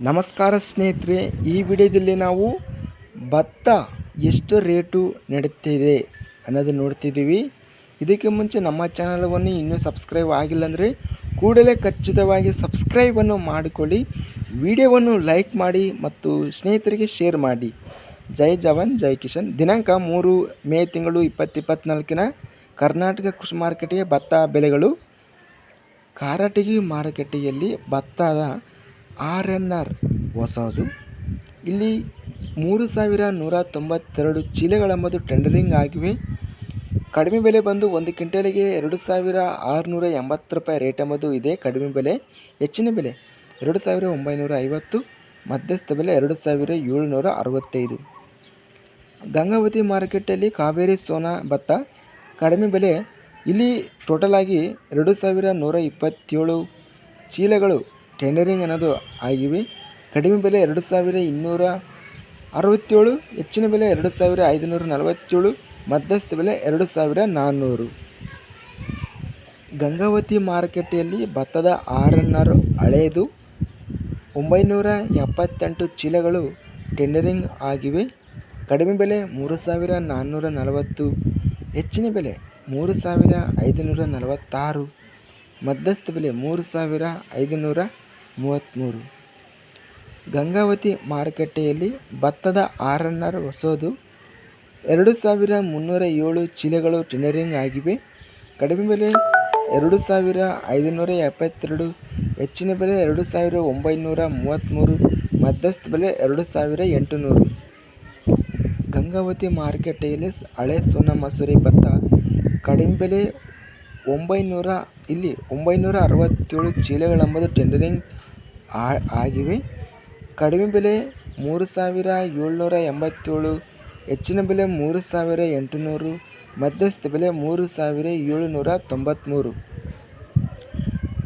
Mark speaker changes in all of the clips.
Speaker 1: ನಮಸ್ಕಾರ ಸ್ನೇಹಿತರೆ, ಈ ವಿಡಿಯೋದಲ್ಲಿ ನಾವು ಭತ್ತ ಎಷ್ಟು ರೇಟು ನಡೀತಿದೆ ಅನ್ನೋದು ನೋಡ್ತಿದ್ದೀವಿ. ಇದಕ್ಕೆ ಮುಂಚೆ ನಮ್ಮ ಚಾನಲವನ್ನು ಇನ್ನೂ ಸಬ್ಸ್ಕ್ರೈಬ್ ಆಗಿಲ್ಲ ಅಂದರೆ ಕೂಡಲೇ ಖಚಿತವಾಗಿ ಸಬ್ಸ್ಕ್ರೈಬನ್ನು ಮಾಡಿಕೊಳ್ಳಿ, ವಿಡಿಯೋವನ್ನು ಲೈಕ್ ಮಾಡಿ ಮತ್ತು ಸ್ನೇಹಿತರಿಗೆ ಶೇರ್ ಮಾಡಿ. ಜೈ ಜವಾನ್, ಜೈ ಕಿಶನ್. ದಿನಾಂಕ ಮೂರು ಮೇ ತಿಂಗಳು ಇಪ್ಪತ್ತು ಇಪ್ಪತ್ತ್ನಾಲ್ಕಿನ ಕರ್ನಾಟಕ ಕೃಷಿ ಮಾರುಕಟ್ಟೆಯ ಭತ್ತ ಬೆಲೆಗಳು ಕಾರಟಗಿ ಮಾರುಕಟ್ಟೆಯಲ್ಲಿ ಭತ್ತದ ಆರ್ ಎನ್ ಆರ್ ಹೊಸದು. ಇಲ್ಲಿ ಮೂರು ಸಾವಿರ ನೂರ ತೊಂಬತ್ತೆರಡು ಚೀಲಗಳೆಂಬುದು ಟೆಂಡರಿಂಗ್ ಆಗಿವೆ. ಕಡಿಮೆ ಬೆಲೆ ಬಂದು ಒಂದು ಕ್ವಿಂಟಲಿಗೆ ಎರಡು ಸಾವಿರ ಆರುನೂರ ಎಂಬತ್ತು ರೂಪಾಯಿ ರೇಟ್ ಎಂಬುದು ಇದೆ. ಕಡಿಮೆ ಬೆಲೆ, ಹೆಚ್ಚಿನ ಬೆಲೆ ಎರಡು ಸಾವಿರ ಒಂಬೈನೂರ ಐವತ್ತು, ಮಧ್ಯಸ್ಥ ಬೆಲೆ ಎರಡು ಸಾವಿರ ಏಳುನೂರ ಅರವತ್ತೈದು. ಗಂಗಾವತಿ ಮಾರುಕಟ್ಟೆಯಲ್ಲಿ ಕಾವೇರಿ ಸೋನಾ ಭತ್ತ ಕಡಿಮೆ ಬೆಲೆ. ಇಲ್ಲಿ ಟೋಟಲಾಗಿ ಎರಡು ಸಾವಿರ ನೂರ ಇಪ್ಪತ್ತೇಳು ಚೀಲಗಳು ಟೆಂಡರಿಂಗ್ ಅನ್ನೋದು ಆಗಿವೆ. ಕಡಿಮೆ ಬೆಲೆ ಎರಡು ಸಾವಿರ ಇನ್ನೂರ ಅರವತ್ತೇಳು, ಹೆಚ್ಚಿನ ಬೆಲೆ ಎರಡು ಸಾವಿರ ಐದುನೂರ ನಲವತ್ತೇಳು, ಮಧ್ಯಸ್ಥ ಬೆಲೆ ಎರಡು ಸಾವಿರ ನಾನ್ನೂರು ಗಂಗಾವತಿ ಮಾರುಕಟ್ಟೆಯಲ್ಲಿ ಭತ್ತದ ಆರ್ ಎನ್ ಆರ್ ಹಳೆಯದು ಒಂಬೈನೂರ ಎಪ್ಪತ್ತೆಂಟು ಚೀಲಗಳು ಟೆಂಡರಿಂಗ್ ಆಗಿವೆ. ಕಡಿಮೆ ಬೆಲೆ ಮೂರು ಸಾವಿರ ನಾನ್ನೂರ ನಲವತ್ತು, ಹೆಚ್ಚಿನ ಬೆಲೆ ಮೂರು ಸಾವಿರ ಐದುನೂರ ನಲವತ್ತಾರು, ಮಧ್ಯಸ್ಥ ಬೆಲೆ ಮೂರು ಸಾವಿರ ಐದುನೂರ ಮೂವತ್ತ್ಮೂರು ಗಂಗಾವತಿ ಮಾರುಕಟ್ಟೆಯಲ್ಲಿ ಭತ್ತದ ಆರ್ ಎನ್ ಆರ್ ಹೊಸದು ಎರಡು ಸಾವಿರ ಮುನ್ನೂರ ಏಳು ಚೀಲಗಳು ಟೆಂಡರಿಂಗ್ ಆಗಿವೆ. ಕಡಿಮೆ ಬೆಲೆ ಎರಡು ಸಾವಿರ ಐದುನೂರ ಎಪ್ಪತ್ತೆರಡು, ಹೆಚ್ಚಿನ ಬೆಲೆ ಎರಡು ಸಾವಿರ ಒಂಬೈನೂರ ಮೂವತ್ತ್ಮೂರು ಮಧ್ಯಸ್ಥ ಬೆಲೆ ಎರಡು ಸಾವಿರ ಎಂಟುನೂರು. ಗಂಗಾವತಿ ಮಾರುಕಟ್ಟೆಯಲ್ಲಿ ಹಳೆ ಸೋನಾ ಮಸೂರಿ ಭತ್ತ ಕಡಿಮೆ ಬೆಲೆ ಒಂಬೈನೂರ, ಇಲ್ಲಿ ಒಂಬೈನೂರ ಅರವತ್ತೇಳು ಚೀಲಗಳೆಂಬುದು ಟೆಂಡರಿಂಗ್ ಆಗಿವೆ. ಕಡಿಮೆ ಬೆಲೆ ಮೂರು ಸಾವಿರ ಏಳ್ನೂರ ಎಂಬತ್ತೇಳು, ಹೆಚ್ಚಿನ ಬೆಲೆ ಮೂರು ಸಾವಿರ ಎಂಟುನೂರು, ಮಧ್ಯಸ್ಥ ಬೆಲೆ ಮೂರು ಸಾವಿರ ಏಳುನೂರ ತೊಂಬತ್ತ್ಮೂರು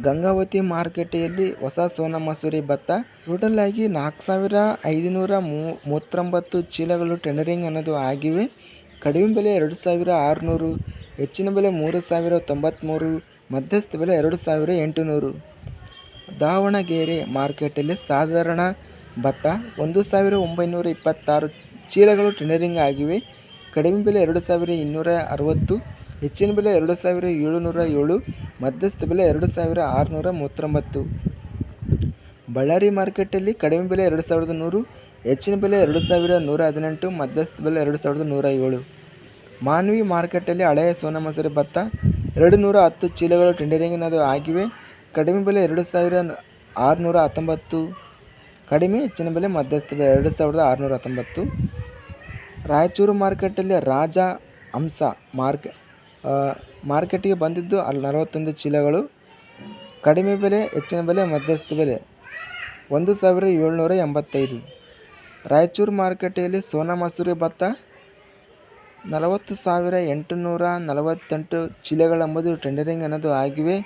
Speaker 1: ಗಂಗಾವತಿ ಮಾರುಕಟ್ಟೆಯಲ್ಲಿ ಹೊಸ ಸೋನ ಮಸೂರಿ ಭತ್ತ, ಟೋಟಲ್ ಆಗಿ ನಾಲ್ಕು ಸಾವಿರ ಐದುನೂರ ಮೂವತ್ತೊಂಬತ್ತು ಚೀಲಗಳು ಟೆಂಡರಿಂಗ್ ಅನ್ನೋದು ಆಗಿವೆ. ಕಡಿಮೆ ಬೆಲೆ ಎರಡು ಸಾವಿರ ಆರುನೂರು, ಹೆಚ್ಚಿನ ಬೆಲೆ ಮೂರು ಸಾವಿರ ತೊಂಬತ್ತ್ಮೂರು ಮಧ್ಯಸ್ಥ ಬೆಲೆ ಎರಡು ಸಾವಿರ ಎಂಟುನೂರು. ದಾವಣಗೆರೆ ಮಾರ್ಕೆಟಲ್ಲಿ ಸಾಧಾರಣ ಭತ್ತ ಒಂದು ಸಾವಿರ ಒಂಬೈನೂರ ಇಪ್ಪತ್ತಾರು ಚೀಲಗಳು ಟೆಂಡರಿಂಗ್ ಆಗಿವೆ. ಕಡಿಮೆ ಬೆಲೆ ಎರಡು ಸಾವಿರ ಇನ್ನೂರ ಅರವತ್ತು, ಹೆಚ್ಚಿನ ಬೆಲೆ ಎರಡು ಸಾವಿರ ಏಳುನೂರ ಏಳು, ಮಧ್ಯಸ್ಥ ಬೆಲೆ ಎರಡು ಸಾವಿರ ಆರುನೂರ ಮೂವತ್ತೊಂಬತ್ತು. ಬಳ್ಳಾರಿ ಮಾರ್ಕೆಟಲ್ಲಿ ಕಡಿಮೆ ಬೆಲೆ ಎರಡು ಸಾವಿರದ ನೂರು, ಹೆಚ್ಚಿನ ಬೆಲೆ ಎರಡು ಸಾವಿರ ನೂರ ಹದಿನೆಂಟು, ಮಧ್ಯಸ್ಥ ಬೆಲೆ ಎರಡು ಸಾವಿರದ ನೂರ ಏಳು. ಮಾನ್ವಿ ಮಾರ್ಕೆಟಲ್ಲಿ ಹಳೆಯ ಸೋನಾ ಮಸೂರಿ ಭತ್ತ ಎರಡು ನೂರ ಹತ್ತು ಚೀಲಗಳು ಟೆಂಡರಿಂಗ್ನದು ಆಗಿವೆ. ಕಡಿಮೆ ಬೆಲೆ ಎರಡು ಸಾವಿರ ಆರುನೂರ ಹತ್ತೊಂಬತ್ತು, ಕಡಿಮೆ ಹೆಚ್ಚಿನ ಬೆಲೆ ಮಧ್ಯಸ್ಥ ಬೆಲೆ ಎರಡು ಸಾವಿರದ ಆರುನೂರ ಹತ್ತೊಂಬತ್ತು. ರಾಯಚೂರು ಮಾರ್ಕೆಟಲ್ಲಿ ರಾಜ ಹಂಸ ಮಾರ್ಕ್ ಮಾರ್ಕೆಟಿಗೆ ಬಂದಿದ್ದು ಅಲ್ಲಿ ನಲವತ್ತೊಂದು ಚೀಲಗಳು. ಕಡಿಮೆ ಬೆಲೆ, ಹೆಚ್ಚಿನ ಬೆಲೆ ಮಧ್ಯಸ್ಥ ಬೆಲೆ ಒಂದು ಸಾವಿರ ಏಳ್ನೂರ ಎಂಬತ್ತೈದು. ರಾಯಚೂರು ಮಾರುಕಟ್ಟೆಯಲ್ಲಿ ಸೋನಾ ಮಸೂರಿ ಭತ್ತ ನಲವತ್ತು ಸಾವಿರ ಎಂಟುನೂರ ನಲವತ್ತೆಂಟು ಚೀಲಗಳೆಂಬುದು ಟೆಂಡರಿಂಗ್ ಅನ್ನೋದು ಆಗಿವೆ.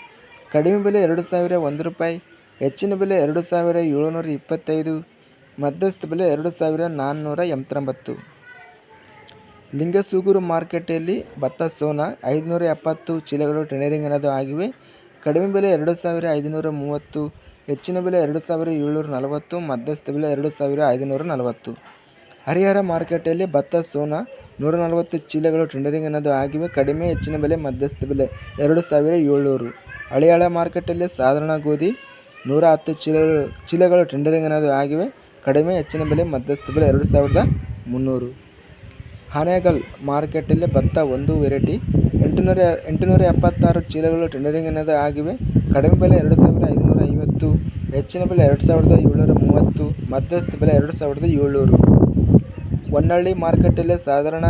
Speaker 1: ಕಡಿಮೆ ಬೆಲೆ ಎರಡು ಸಾವಿರ ಒಂದು ರೂಪಾಯಿ, ಹೆಚ್ಚಿನ ಬೆಲೆ ಎರಡು ಸಾವಿರ ಏಳುನೂರ ಇಪ್ಪತ್ತೈದು, ಮಧ್ಯಸ್ಥ ಬೆಲೆ ಎರಡು ಸಾವಿರ ನಾನ್ನೂರ ಎಂಬತ್ತೊಂಬತ್ತು. ಲಿಂಗಸೂಗೂರು ಮಾರುಕಟ್ಟೆಯಲ್ಲಿ ಭತ್ತ, ಸೋನಾ, ಐದುನೂರ ಎಪ್ಪತ್ತು ಚೀಲಗಳು ಟೆಂಡರಿಂಗ್ ಅನ್ನೋದು ಆಗಿವೆ. ಕಡಿಮೆ ಬೆಲೆ ಎರಡು ಸಾವಿರ ಐದುನೂರ ಮೂವತ್ತು, ಹೆಚ್ಚಿನ ಬೆಲೆ ಎರಡು ಸಾವಿರ ಏಳ್ನೂರ ನಲವತ್ತು, ಮಧ್ಯಸ್ಥ ಬೆಲೆ ಎರಡು ಸಾವಿರ ಐದುನೂರ ನಲವತ್ತು. ಹರಿಹರ ಮಾರುಕಟ್ಟೆಯಲ್ಲಿ ಭತ್ತ, ಸೋನಾ, ನೂರ ನಲವತ್ತು ಚೀಲಗಳು ಟೆಂಡರಿಂಗ್ ಅನ್ನೋದು ಆಗಿವೆ. ಕಡಿಮೆ, ಹೆಚ್ಚಿನ ಬೆಲೆ, ಮಧ್ಯಸ್ಥ ಬೆಲೆ ಎರಡು ಸಾವಿರ ಏಳ್ನೂರು. ಹಳಿಯಾಳ ಮಾರುಕಟ್ಟೆಯಲ್ಲಿ ಸಾಧಾರಣ ಗೋಧಿ ನೂರ ಹತ್ತು ಚೀಲಗಳು ಚೀಲಗಳು ಟೆಂಡರಿಂಗ್ ಅನ್ನೋದು ಆಗಿವೆ. ಕಡಿಮೆ ಹೆಚ್ಚಿನ ಬೆಲೆ ಮಧ್ಯಸ್ಥ ಬೆಲೆ ಎರಡು ಸಾವಿರದ ಮುನ್ನೂರು. ಹಾನೇಗಲ್ ಮಾರ್ಕೆಟಲ್ಲಿ ಭತ್ತ ಒಂದು ವೆರೈಟಿ ಎಂಟುನೂರ ಎಂಟುನೂರ ಎಪ್ಪತ್ತಾರು ಚೀಲಗಳು ಟೆಂಡರಿಂಗ್ ಅನ್ನೋದು ಆಗಿವೆ. ಕಡಿಮೆ ಬೆಲೆ ಎರಡು ಸಾವಿರದ ಐದುನೂರ ಐವತ್ತು. ಹೆಚ್ಚಿನ ಬೆಲೆ ಎರಡು ಸಾವಿರದ ಏಳ್ನೂರ ಮೂವತ್ತು. ಮಧ್ಯಸ್ಥ ಬೆಲೆ ಎರಡು ಸಾವಿರದ ಏಳ್ನೂರು. ಹೊನ್ನಳ್ಳಿ ಮಾರ್ಕೆಟಲ್ಲಿ ಸಾಧಾರಣ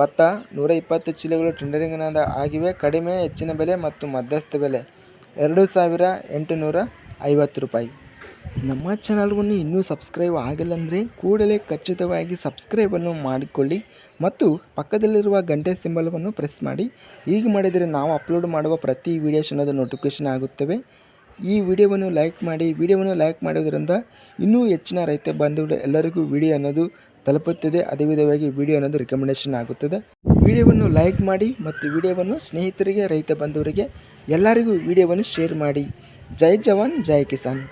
Speaker 1: ಭತ್ತ ನೂರ ಇಪ್ಪತ್ತು ಚೀಲಗಳು ಟೆಂಡರಿಂಗ್ನಿಂದ ಆಗಿವೆ. ಕಡಿಮೆ, ಹೆಚ್ಚಿನ ಬೆಲೆ ಮತ್ತು ಮಧ್ಯಸ್ಥ ಬೆಲೆ. ಎರಡು ಸಾವಿರ ಎಂಟುನೂರ ಐವತ್ತು ರೂಪಾಯಿ. ನಮ್ಮ ಚಾನಲ್ವನ್ನು ಇನ್ನೂ ಸಬ್ಸ್ಕ್ರೈಬ್ ಆಗಿಲ್ಲ ಅಂದರೆ ಕೂಡಲೇ ಖಚಿತವಾಗಿ ಸಬ್ಸ್ಕ್ರೈಬನ್ನು ಮಾಡಿಕೊಳ್ಳಿ ಮತ್ತು ಪಕ್ಕದಲ್ಲಿರುವ ಗಂಟೆ ಸಿಂಬಲವನ್ನು ಪ್ರೆಸ್ ಮಾಡಿ. ಹೀಗೆ ಮಾಡಿದರೆ ನಾವು ಅಪ್ಲೋಡ್ ಮಾಡುವ ಪ್ರತಿ ವೀಡಿಯೋಸ್ ಅನ್ನೋದು ನೋಟಿಫಿಕೇಷನ್ ಆಗುತ್ತವೆ. ಈ ವಿಡಿಯೋವನ್ನು ಲೈಕ್ ಮಾಡಿ, ವಿಡಿಯೋವನ್ನು ಲೈಕ್ ಮಾಡೋದರಿಂದ ಇನ್ನೂ ಹೆಚ್ಚಿನ ರೈತ ಬಂಧುಗಳು ಎಲ್ಲರಿಗೂ ವಿಡಿಯೋ ಅನ್ನೋದು ತಲುಪುತ್ತದೆ. ಅದೇ ವಿಧವಾಗಿ ವಿಡಿಯೋ ಅನ್ನೋದು ರಿಕಮೆಂಡೇಷನ್ ಆಗುತ್ತದೆ? ವಿಡಿಯೋವನ್ನು ಲೈಕ್ ಮಾಡಿ ಮತ್ತು ವಿಡಿಯೋವನ್ನು ಸ್ನೇಹಿತರಿಗೆ, ರೈತ ಬಂಧುವರಿಗೆ ಎಲ್ಲರಿಗೂ ವಿಡಿಯೋವನ್ನು ಶೇರ್ ಮಾಡಿ. ಜೈ ಜವಾನ್, ಜೈ ಕಿಸಾನ್.